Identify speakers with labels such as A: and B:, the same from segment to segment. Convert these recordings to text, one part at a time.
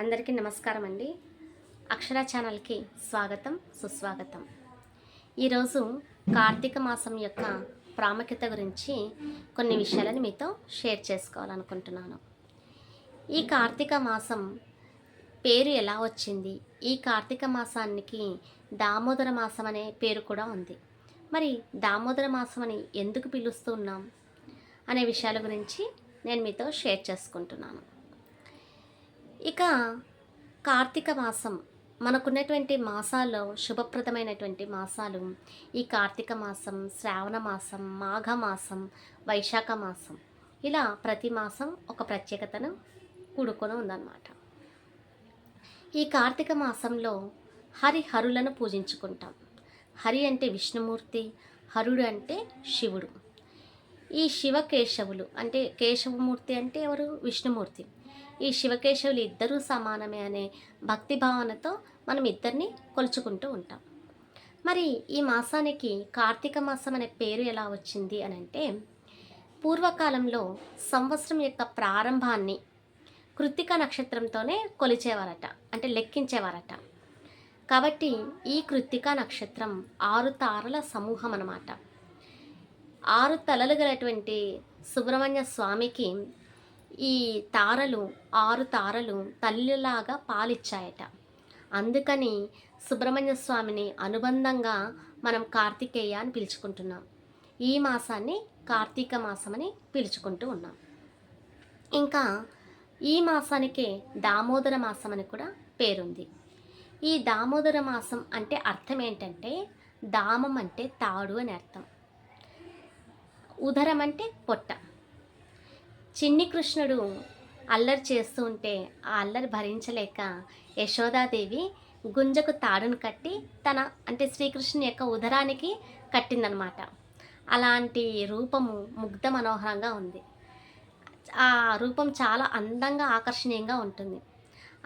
A: అందరికీ నమస్కారం అండి అక్షర ఛానల్కి స్వాగతం సుస్వాగతం. ఈరోజు కార్తీక మాసం యొక్క ప్రాముఖ్యత గురించి కొన్ని విషయాలను మీతో షేర్ చేసుకోవాలనుకుంటున్నాను. ఈ కార్తీక మాసం పేరు ఎలా వచ్చింది? ఈ కార్తీక మాసానికి దామోదర మాసం అనే పేరు కూడా ఉంది. మరి దామోదర మాసం అని ఎందుకు పిలుస్తున్నాం? అనే విషయాల గురించి నేను మీతో షేర్ చేసుకుంటున్నాను. ఇక కార్తీక మాసం మనకున్నటువంటి మాసాల్లో శుభప్రదమైనటువంటి మాసాలు ఈ కార్తీక మాసం శ్రావణ మాసం మాఘ మాసం వైశాఖ మాసం ఇలా ప్రతి మాసం ఒక ప్రత్యేకతను కూడుకొని ఉందన్నమాట. ఈ కార్తీక మాసంలో హరిహరులను పూజించుకుంటాం. హరి అంటే విష్ణుమూర్తి హరుడు అంటే శివుడు. ఈ శివకేశవులు అంటే కేశవమూర్తి అంటే ఎవరు? విష్ణుమూర్తి. ఈ శివకేశవులు ఇద్దరూ సమానమే అనే భక్తి భావనతో మనం ఇద్దరిని కొలుచుకుంటూ ఉంటాం. మరి ఈ మాసానికి కార్తీక మాసం అనే పేరు ఎలా వచ్చింది అని అంటే పూర్వకాలంలో సంవత్సరం యొక్క ప్రారంభాన్ని కృత్తిక నక్షత్రంతోనే కొలిచేవారట అంటే లెక్కించేవారట. కాబట్టి ఈ కృత్తిక నక్షత్రం ఆరు తారల సమూహం అన్నమాట ఆరు తలలు గలటువంటి సుబ్రహ్మణ్య స్వామికి ఈ తారలు ఆరు తారలు తల్లిలాగా పాలిచ్చాయట. అందుకని సుబ్రహ్మణ్య స్వామిని అనుబంధంగా మనం కార్తికేయ అని పిలుచుకుంటున్నాం. ఈ మాసాన్ని కార్తీక మాసం అని పిలుచుకుంటూ ఉన్నాం. ఇంకా ఈ మాసానికే దామోదర మాసం అని కూడా పేరుంది. ఈ దామోదర మాసం అంటే అర్థం ఏంటంటే దామం అంటే తాడు అని అర్థం. ఉదరం అంటే పొట్ట. చిన్ని కృష్ణుడు అల్లరి చేస్తూ ఉంటే ఆ అల్లరి భరించలేక యశోదాదేవి గుంజకు తాడును కట్టి తన అంటే శ్రీకృష్ణుని యొక్క ఉదరానికి కట్టిందనమాట. అలాంటి రూపము ముగ్ధ మనోహరంగా ఉంది. ఆ రూపం చాలా అందంగా ఆకర్షణీయంగా ఉంటుంది.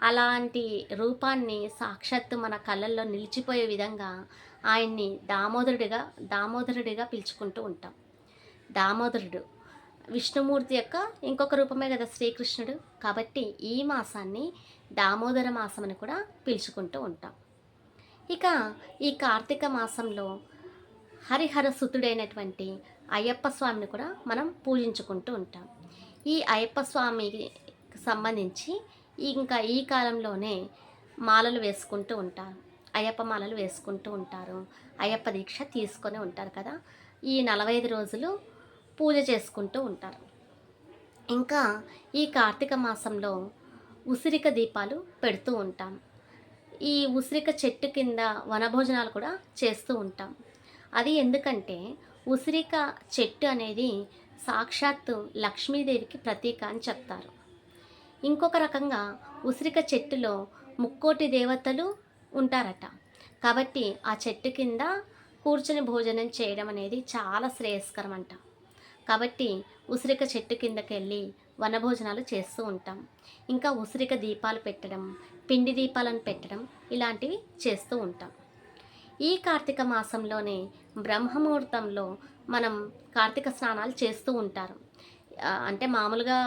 A: అలాంటి రూపాన్ని సాక్షాత్తు మన కళ్ళల్లో నిలిచిపోయే విధంగా ఆయన్ని దామోదరుడిగా దామోదరుడిగా పిలుచుకుంటూ ఉంటాం. దామోదరుడు విష్ణుమూర్తి యొక్క ఇంకొక రూపమే కదా శ్రీకృష్ణుడు. కాబట్టి ఈ మాసాన్ని దామోదర మాసం అని కూడా పిలుచుకుంటూ ఉంటాం. ఇక ఈ కార్తీక మాసంలో హరిహర సుతుడైనటువంటి అయ్యప్ప స్వామిని కూడా మనం పూజించుకుంటూ ఉంటాం. ఈ అయ్యప్ప స్వామికి సంబంధించి ఇంకా ఈ కాలంలోనే మాలలు వేసుకుంటూ ఉంటారు. అయ్యప్ప మాలలు వేసుకుంటూ ఉంటారు. అయ్యప్ప దీక్ష తీసుకొని ఉంటారు కదా. ఈ నలభై ఐదు రోజులు పూజ చేసుకుంటూ ఉంటారు. ఇంకా ఈ కార్తీక మాసంలో ఉసిరిక దీపాలు పెడుతూ ఉంటాం. ఈ ఉసిరిక చెట్టు కింద వనభోజనాలు కూడా చేస్తూ ఉంటాం. అది ఎందుకంటే ఉసిరిక చెట్టు అనేది సాక్షాత్తు లక్ష్మీదేవికి ప్రతీక అని చెప్తారు. ఇంకొక రకంగా ఉసిరిక చెట్టులో ముక్కోటి దేవతలు ఉంటారట. కాబట్టి ఆ చెట్టు కింద కూర్చొని భోజనం చేయడం అనేది చాలా శ్రేయస్కరం అంట కాబట్టి ఉసిరిక చెట్టు కిందకి వెళ్ళి వనభోజనాలు చేస్తూ ఉంటాం. ఇంకా ఉసిరిక దీపాలు పెట్టడం పిండి దీపాలను పెట్టడం ఇలాంటివి చేస్తూ ఉంటాం. ఈ కార్తీక మాసంలోనే బ్రహ్మముహూర్తంలో మనం కార్తీక స్నానాలు చేస్తూ ఉంటారు. అంటే మామూలుగా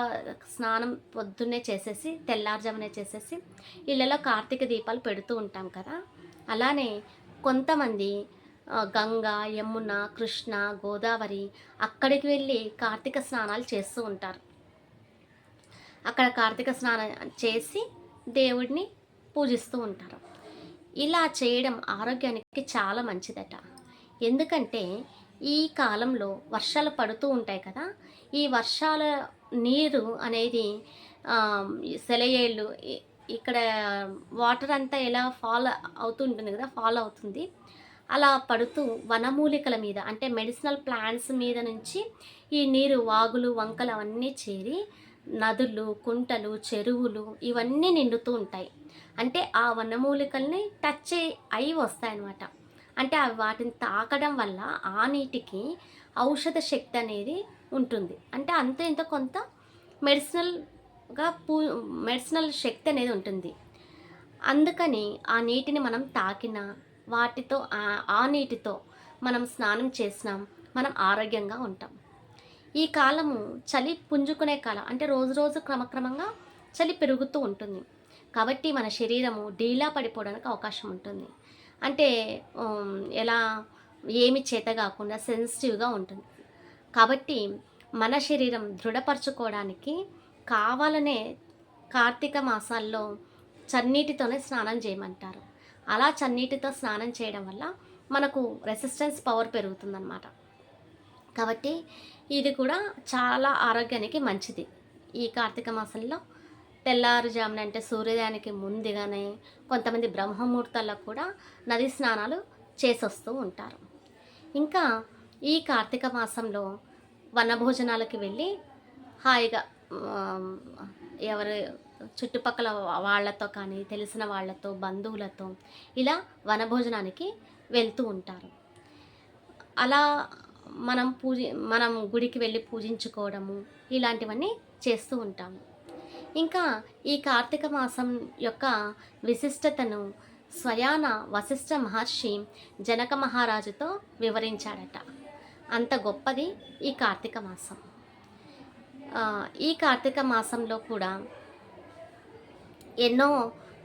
A: స్నానం పొద్దున్నే చేసేసి తెల్లారుజామునే చేసేసి ఇళ్ళలో కార్తీక దీపాలు పెడుతూ ఉంటాం కదా. అలానే కొంతమంది గంగా యమున కృష్ణ గోదావరి అక్కడికి వెళ్ళి కార్తీక స్నానాలు చేస్తూ ఉంటారు. అక్కడ కార్తీక స్నానం చేసి దేవుడిని పూజిస్తూ ఉంటారు. ఇలా చేయడం ఆరోగ్యానికి చాలా మంచిదట. ఎందుకంటే ఈ కాలంలో వర్షాలు పడుతూ ఉంటాయి కదా ఈ వర్షాల నీరు అనేది సెలయేళ్ళు ఇక్కడ వాటర్ అంతా ఎలా ఫాల్ అవుతూ ఉంటుంది కదా ఫాల్ అవుతుంది. అలా పడుతూ వనమూలికల మీద అంటే మెడిసినల్ ప్లాంట్స్ మీద నుంచి ఈ నీరు వాగులు వంకలు అవన్నీ చేరి నదులు కుంటలు చెరువులు ఇవన్నీ నిండుతూ ఉంటాయి. అంటే ఆ వనమూలికల్ని టచ్ అయి వస్తాయన్నమాట. అంటే అవి వాటిని తాకడం వల్ల ఆ నీటికి ఔషధ శక్తి అనేది ఉంటుంది. అంటే అంత ఇంత కొంత మెడిసినల్గా పూ మెడిసినల్ శక్తి అనేది ఉంటుంది. అందుకని ఆ నీటిని మనం తాకిన వాటితో ఆ- నీటితో మనం స్నానం చేసినాం. మనం ఆరోగ్యంగా ఉంటాం. ఈ కాలము చలి పుంజుకునే కాలం. అంటే రోజు రోజు క్రమక్రమంగా చలి పెరుగుతూ ఉంటుంది. కాబట్టి మన శరీరము డీలా పడిపోవడానికి అవకాశం ఉంటుంది. అంటే ఎలా ఏమి చేత కాకుండా సెన్సిటివ్గా ఉంటుంది. కాబట్టి మన శరీరం దృఢపరచుకోవడానికి కావాలనే కార్తీక మాసాల్లో చన్నీటితోనే స్నానం చేయమంటారు. అలా చన్నీటితో స్నానం చేయడం వల్ల మనకు రెసిస్టెన్స్ పవర్ పెరుగుతుందన్నమాట. కాబట్టి ఇది కూడా చాలా ఆరోగ్యానికి మంచిది. ఈ కార్తీక మాసంలో తెల్లారుజామున అంటే సూర్యోదయానికి ముందుగానే కొంతమంది బ్రహ్మముహూర్తాల్లో కూడా నది స్నానాలు చేసొస్తూ ఉంటారు. ఇంకా ఈ కార్తీక మాసంలో వనభోజనాలకి వెళ్ళి హాయిగా ఎవరు చుట్టుపక్కల వాళ్ళతో కానీ తెలిసిన వాళ్ళతో బంధువులతో ఇలా వనభోజనానికి వెళ్తూ ఉంటారు. అలా మనం పూజ మనం గుడికి వెళ్ళి పూజించుకోవడము ఇలాంటివన్నీ చేస్తూ ఉంటాము. ఇంకా ఈ కార్తీక మాసం యొక్క విశిష్టతను స్వయాన వశిష్ఠ మహర్షి జనక మహారాజుతో వివరించాడట. అంత గొప్పది ఈ కార్తీక మాసం. ఈ కార్తీక మాసంలో కూడా ఎన్నో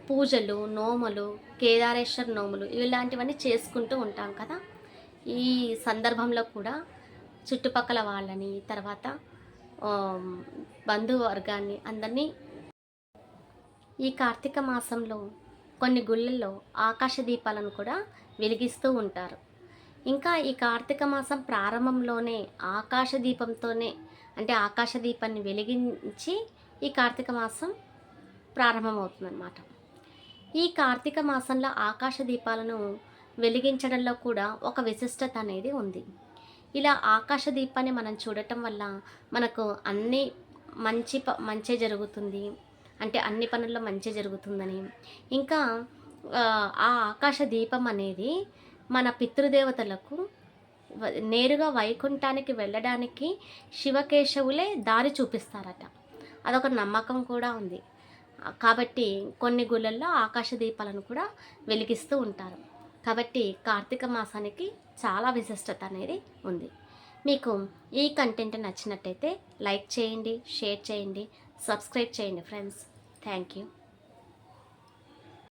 A: పూజలు నోములు కేదారేశ్వర నోములు ఇలాంటివన్నీ చేసుకుంటూ ఉంటాం కదా. ఈ సందర్భంలో కూడా చుట్టుపక్కల వాళ్ళని తర్వాత బంధువర్గాన్ని అందరినీ ఈ కార్తీక మాసంలో కొన్ని గుళ్ళల్లో ఆకాశ దీపాలను కూడా వెలిగిస్తూ ఉంటారు. ఇంకా ఈ కార్తీక మాసం ప్రారంభంలోనే ఆకాశ దీపంతోనే అంటే ఆకాశ దీపాన్ని వెలిగించి ఈ కార్తీక మాసం ప్రారంభమవుతుందన్నమాట. ఈ కార్తీక మాసంలో ఆకాశ దీపాలను వెలిగించడంలో కూడా ఒక విశిష్టత అనేది ఉంది. ఇలా ఆకాశ దీపాన్ని మనం చూడటం వల్ల మనకు అన్ని మంచి ప మంచి జరుగుతుంది. అంటే అన్ని పనుల్లో మంచి జరుగుతుందని. ఇంకా ఆ, ఆకాశ దీపం అనేది మన పితృదేవతలకు నేరుగా వైకుంఠానికి వెళ్ళడానికి శివకేశవులే దారి చూపిస్తారట. అదొక నమ్మకం కూడా ఉంది. కాబట్టి కొన్ని గుళ్ళల్లో ఆకాశ దీపాలను కూడా వెలిగిస్తూ ఉంటారు. కాబట్టి కార్తీక మాసానికి చాలా విశిష్టత అనేది ఉంది. మీకు ఈ కంటెంట్ నచ్చినట్టయితే లైక్ చేయండి షేర్ చేయండి సబ్స్క్రైబ్ చేయండి ఫ్రెండ్స్. Thank you.